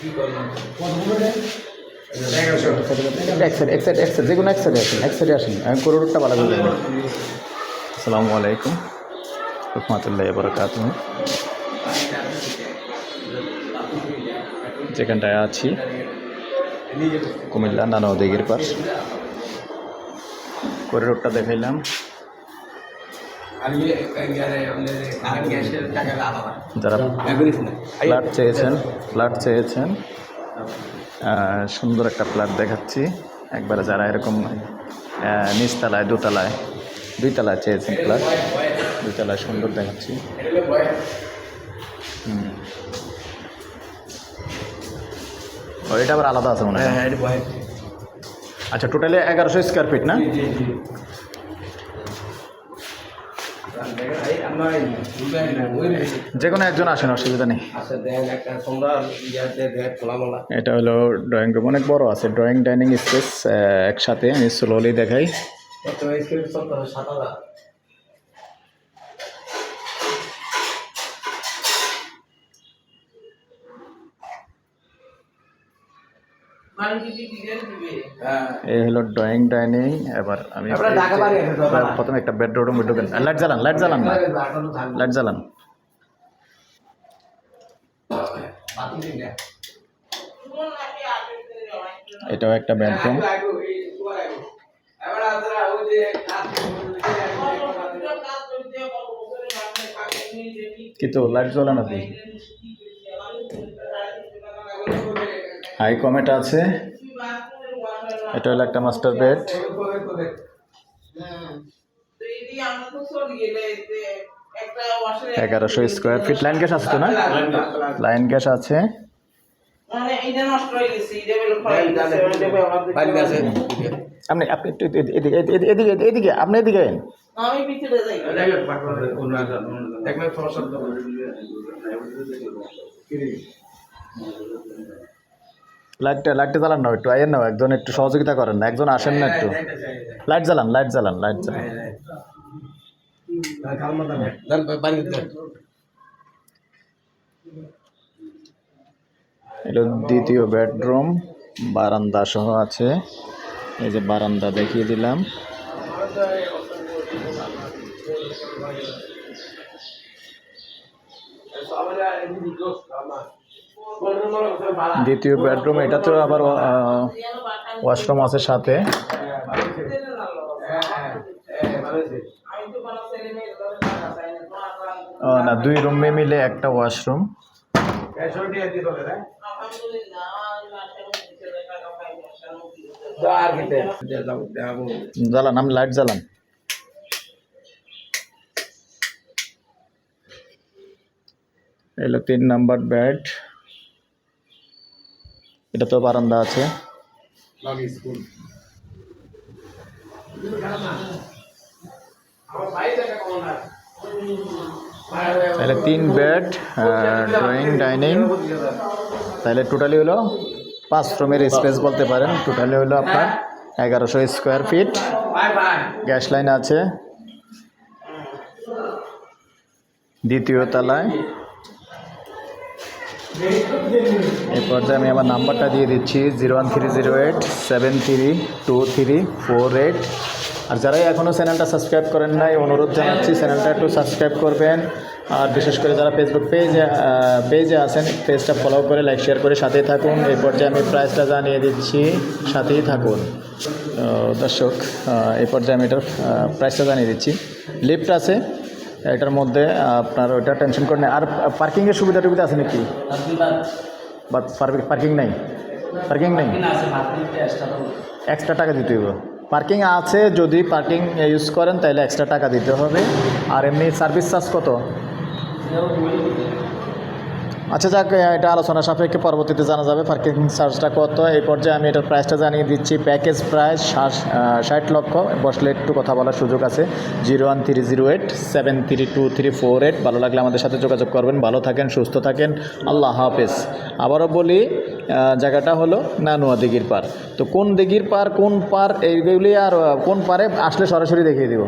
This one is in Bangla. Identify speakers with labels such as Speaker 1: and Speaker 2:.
Speaker 1: যে কোনো এক সাইডে আসেন এক সাইডে আসেন। আমি করোড়টা ভালো করে আসসালামু আলাইকুম। রহমতুল্লাহ বরকাত যেখানটায় আছি, কুমিল্লা নানা দিঘির পাশ। করে রোডটা দেখাইলাম। যারা ফ্ল্যাট চেয়েছেন ফ্ল্যাট চেয়েছেন সুন্দর একটা ফ্ল্যাট দেখাচ্ছি। একবারে যারা এরকম নিচতলায় দোতলায় দুই তলায় চেয়েছেন ফ্ল্যাট দুই তলায় সুন্দর দেখাচ্ছি। হুম। এটা আবার আলাদা আছে মনে হয়। আচ্ছা টোটালি এগারোশো স্কোয়ার ফিট না? যে কোনো একজন আসেন, অসুবিধা নেই। এটা হলো ড্রয়িং রুম অনেক বড় আছে। ড্রয়িং ডাইনিং স্পেস একসাথে আমি স্লোলি দেখাই। এই হলো ড্রয়িং ডাইনিং এবার আমি। প্রথমে একটা বেডরুম ঢুকেন লাইট জ্বালান লাইট জ্বালান না লাইট জ্বালান। এটাও একটা বেডরুম কিন্তু লাইট জ্বলে না দেখি হাই কমেট আছে। এটা হলো একটা মাস্টার বেড। এগারোশো স্কোয়ার ফিট। লাইন গ্যাস আছে তো না? লাইন গ্যাস আছে। আপনি আপনি একটু এদিকে এদিকে এদিকে আপনি এদিকে আইন।
Speaker 2: আমি
Speaker 1: লাইটটা লাইটটা জ্বালান না একটু, আইয়েন না একজন একটু সহযোগিতা করেন না, একজন আসেন না একটু। লাইট জ্বালান লাইট জ্বালান লাইট জ্বালান। এটা দ্বিতীয় বেডরুম বারান্দা সহ আছে। এই যে বারান্দা দেখিয়ে দিলাম। দ্বিতীয় বেডরুম এটা তো আবার ওয়াশরুম আছে সাথে।
Speaker 2: না,
Speaker 1: দুই রুমে মিলে একটা ওয়াশরুম জ্বালান, আমি লাইট জ্বালান। এলো তিন নাম্বার বেড এটা তো বারান্দা আছে। তাহলে তিন বেড ড্রয়িং ডাইনিং। তাহলে টোটালি হলো পাঁচ রুমের স্পেস বলতে পারেন। টোটালি হলো আপনার এগারোশো স্কোয়ার ফিট। গ্যাস লাইন আছে। দ্বিতীয় তলায়। এই পর্যায়ে আমি আমার নাম্বারটা দিয়ে দিচ্ছি, zero one three zero eight seven three two three four eight. আর যারাই এখনও চ্যানেলটা সাবস্ক্রাইব করেন নাই, অনুরোধ জানাচ্ছি চ্যানেলটা একটু সাবস্ক্রাইব করবেন। আর বিশেষ করে যারা ফেসবুক পেজে পেজে আছেন পেজটা ফলো করে লাইক শেয়ার করে সাথেই থাকুন। এই পর্যায়ে আমি প্রাইসটা জানিয়ে দিচ্ছি, সাথেই থাকুন। দর্শক এই পর্যায়ে আমি এটার প্রাইসটা জানিয়ে দিচ্ছি। লিফট আছে এটার মধ্যে আপনার ওইটা টেনশন করে নেই আর পার্কিংয়ের সুবিধা টুবিধা আছে নাকি? বাট পার্কিং নাই? পার্কিং নেই? এক্সট্রা টাকা দিতে হইব। পার্কিং আছে যদি পার্কিং ইউজ করেন তাহলে এক্সট্রা টাকা দিতে হবে। আর এমনি সার্ভিস চার্জ কত? আচ্ছা যাক এটা আলোচনা সাপেক্ষে পরবর্তীতে জানা যাবে পার্কিং চার্জটা কত। এই পর্যায়ে আমি এটার প্রাইসটা জানিয়ে দিচ্ছি। প্যাকেজ প্রাইস ষাট লক্ষ। বসলে একটু কথা বলার সুযোগ আছে। Zero one three zero eight seven three two three four eight ভালো লাগলে আমাদের সাথে যোগাযোগ করবেন। ভালো থাকেন, সুস্থ থাকেন। আল্লাহ হাফেজ। আবারও বলি জায়গাটা হলো নানুয়া দিঘির পার তো কোন দিঘির পার কোন পার এইগুলি আর কোন পারে আসলে সরাসরি দেখিয়ে দিব।